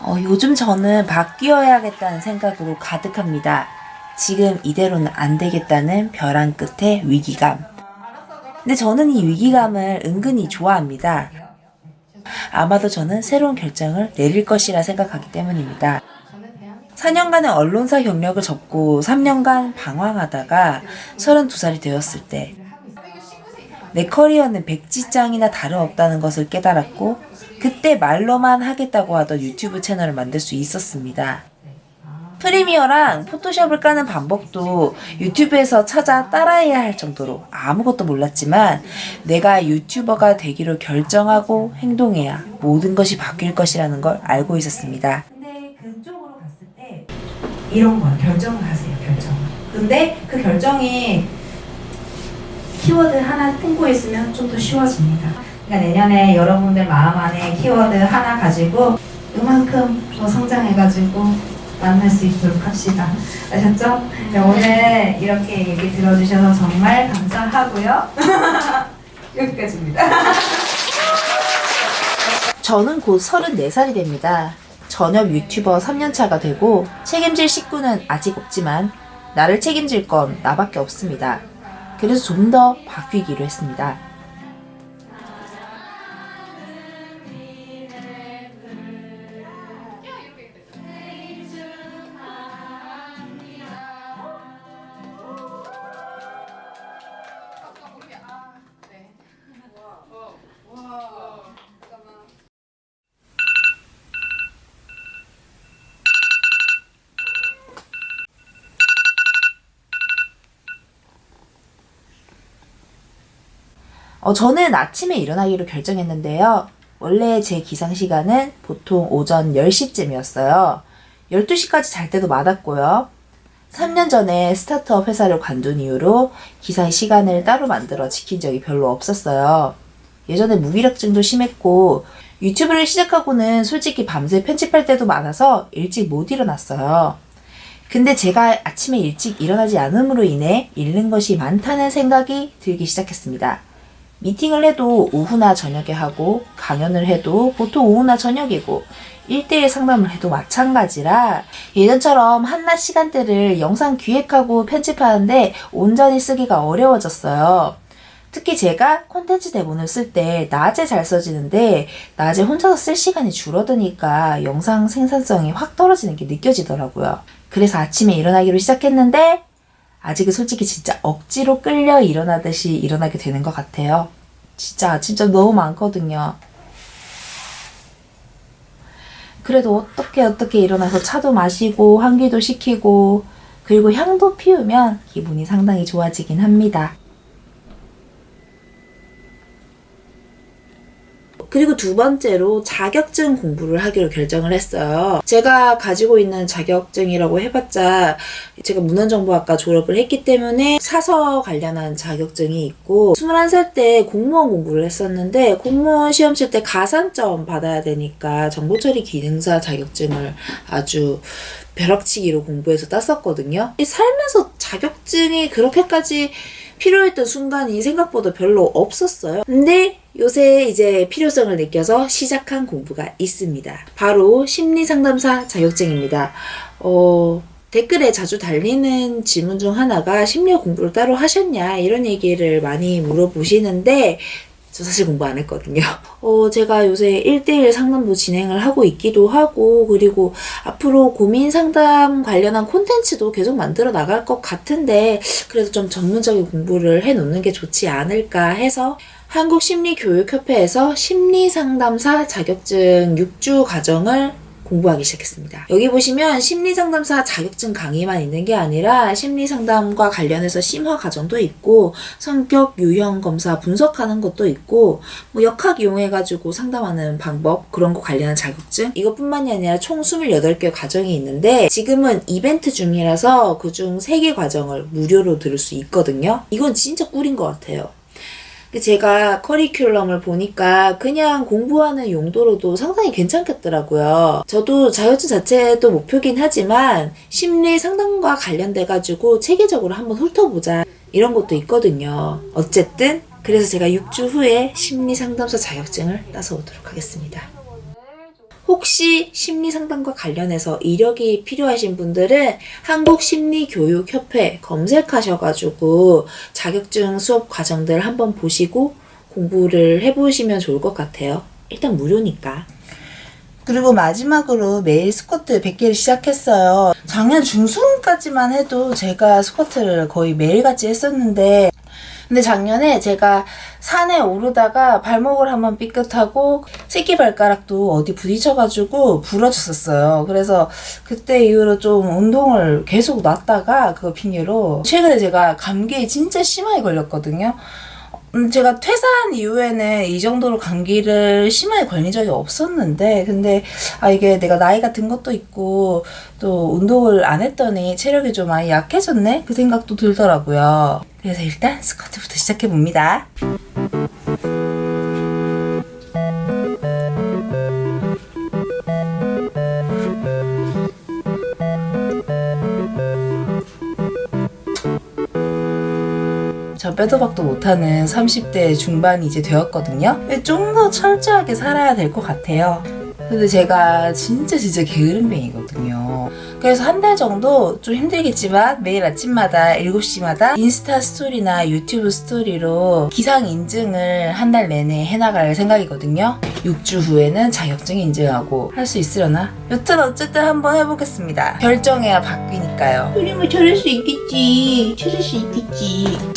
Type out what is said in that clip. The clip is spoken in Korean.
어, 요즘 저는 바뀌어야겠다는 생각으로 가득합니다. 지금 이대로는 안 되겠다는 벼랑 끝에 위기감. 근데 저는 이 위기감을 은근히 좋아합니다. 아마도 저는 새로운 결정을 내릴 것이라 생각하기 때문입니다. 4년간의 언론사 경력을 접고 3년간 방황하다가 32살이 되었을 때 내 커리어는 백지장이나 다름없다는 것을 깨달았고 그때 말로만 하겠다고 하던 유튜브 채널을 만들 수 있었습니다. 프리미어랑 포토샵을 까는 방법도 유튜브에서 찾아 따라해야 할 정도로 아무것도 몰랐지만 내가 유튜버가 되기로 결정하고 행동해야 모든 것이 바뀔 것이라는 걸 알고 있었습니다. 근데 그쪽으로 갔을 때 이런 거야. 결정을 하세요. 결정. 근데 그 결정이 키워드 하나 통보했으면 좀 더 쉬워집니다. 그러니까 내년에 여러분들 마음 안에 키워드 하나 가지고 이만큼 더 성장해가지고 만날 수 있도록 합시다. 아셨죠? 네, 오늘 이렇게 얘기 들어주셔서 정말 감사하고요. 여기까지입니다. 저는 곧 34살이 됩니다. 전업 유튜버 3년차가 되고 책임질 식구는 아직 없지만 나를 책임질 건 나밖에 없습니다. 그래서 좀 더 바뀌기로 했습니다. 어, 저는 아침에 일어나기로 결정했는데요. 원래 제 기상 시간은 보통 오전 10시쯤이었어요. 12시까지 잘 때도 많았고요. 3년 전에 스타트업 회사를 관둔 이후로 기상 시간을 따로 만들어 지킨 적이 별로 없었어요. 예전에 무기력증도 심했고 유튜브를 시작하고는 솔직히 밤새 편집할 때도 많아서 일찍 못 일어났어요. 근데 제가 아침에 일찍 일어나지 않음으로 인해 잃는 것이 많다는 생각이 들기 시작했습니다. 미팅을 해도 오후나 저녁에 하고 강연을 해도 보통 오후나 저녁이고 1대1 상담을 해도 마찬가지라 예전처럼 한낮 시간대를 영상 기획하고 편집하는데 온전히 쓰기가 어려워졌어요. 특히 제가 콘텐츠 대본을 쓸 때 낮에 잘 써지는데 낮에 혼자서 쓸 시간이 줄어드니까 영상 생산성이 확 떨어지는 게 느껴지더라고요. 그래서 아침에 일어나기로 시작했는데 아직은 솔직히 진짜 억지로 끌려 일어나듯이 일어나게 되는 것 같아요. 진짜 진짜 너무 많거든요. 그래도 어떻게 어떻게 일어나서 차도 마시고 환기도 시키고 그리고 향도 피우면 기분이 상당히 좋아지긴 합니다. 그리고 두 번째로 자격증 공부를 하기로 결정을 했어요. 제가 가지고 있는 자격증이라고 해봤자 제가 문헌정보학과 졸업을 했기 때문에 사서 관련한 자격증이 있고 21살 때 공무원 공부를 했었는데 공무원 시험 칠 때 가산점 받아야 되니까 정보처리 기능사 자격증을 아주 벼락치기로 공부해서 땄었거든요. 이 살면서 자격증이 그렇게까지 필요했던 순간이 생각보다 별로 없었어요. 근데 요새 이제 필요성을 느껴서 시작한 공부가 있습니다. 바로 심리상담사 자격증입니다. 어, 댓글에 자주 달리는 질문 중 하나가 심리학 공부를 따로 하셨냐 이런 얘기를 많이 물어보시는데 저 사실 공부 안 했거든요. 어, 제가 요새 1대1 상담도 진행을 하고 있기도 하고, 그리고 앞으로 고민 상담 관련한 콘텐츠도 계속 만들어 나갈 것 같은데, 그래도 좀 전문적인 공부를 해 놓는 게 좋지 않을까 해서, 한국심리교육협회에서 심리상담사 자격증 6주 과정을 공부하기 시작했습니다. 여기 보시면 심리상담사 자격증 강의만 있는 게 아니라 심리상담과 관련해서 심화 과정도 있고 성격 유형 검사 분석하는 것도 있고 뭐 역학 이용해가지고 상담하는 방법 그런 거 관련한 자격증 이것뿐만이 아니라 총 28개 과정이 있는데 지금은 이벤트 중이라서 그중 3개 과정을 무료로 들을 수 있거든요. 이건 진짜 꿀인 것 같아요. 제가 커리큘럼을 보니까 그냥 공부하는 용도로도 상당히 괜찮겠더라고요. 저도 자격증 자체도 목표긴 하지만 심리 상담과 관련돼가지고 체계적으로 한번 훑어보자 이런 것도 있거든요. 어쨌든 그래서 제가 6주 후에 심리 상담사 자격증을 따서 오도록 하겠습니다. 혹시 심리 상담과 관련해서 이력이 필요하신 분들은 한국심리교육협회 검색하셔가지고 자격증 수업 과정들 한번 보시고 공부를 해보시면 좋을 것 같아요. 일단 무료니까. 그리고 마지막으로 매일 스쿼트 100개를 시작했어요. 작년 중순까지만 해도 제가 스쿼트를 거의 매일같이 했었는데 근데 작년에 제가 산에 오르다가 발목을 한번 삐끗하고 새끼 발가락도 어디 부딪혀가지고 부러졌었어요. 그래서 그때 이후로 좀 운동을 계속 놨다가 그거 핑계로 최근에 제가 감기에 진짜 심하게 걸렸거든요. 음, 제가 퇴사한 이후에는 이 정도로 감기를 심하게 걸린 적이 없었는데, 근데, 아, 이게 내가 나이가 든 것도 있고, 또 운동을 안 했더니 체력이 좀 많이 약해졌네? 그 생각도 들더라고요. 그래서 일단 스쿼트부터 시작해봅니다. 저 빼도 박도 못하는 30대 중반이 이제 되었거든요. 좀 더 철저하게 살아야 될 것 같아요. 근데 제가 진짜 진짜 게으름뱅이거든요. 그래서 한 달 정도 좀 힘들겠지만 매일 아침마다 7시마다 인스타 스토리나 유튜브 스토리로 기상 인증을 한 달 내내 해나갈 생각이거든요. 6주 후에는 자격증 인증하고 할 수 있으려나? 여튼 어쨌든 한번 해보겠습니다. 결정해야 바뀌니까요. 우리 뭐 저럴 수 있겠지. 저럴 수 있겠지.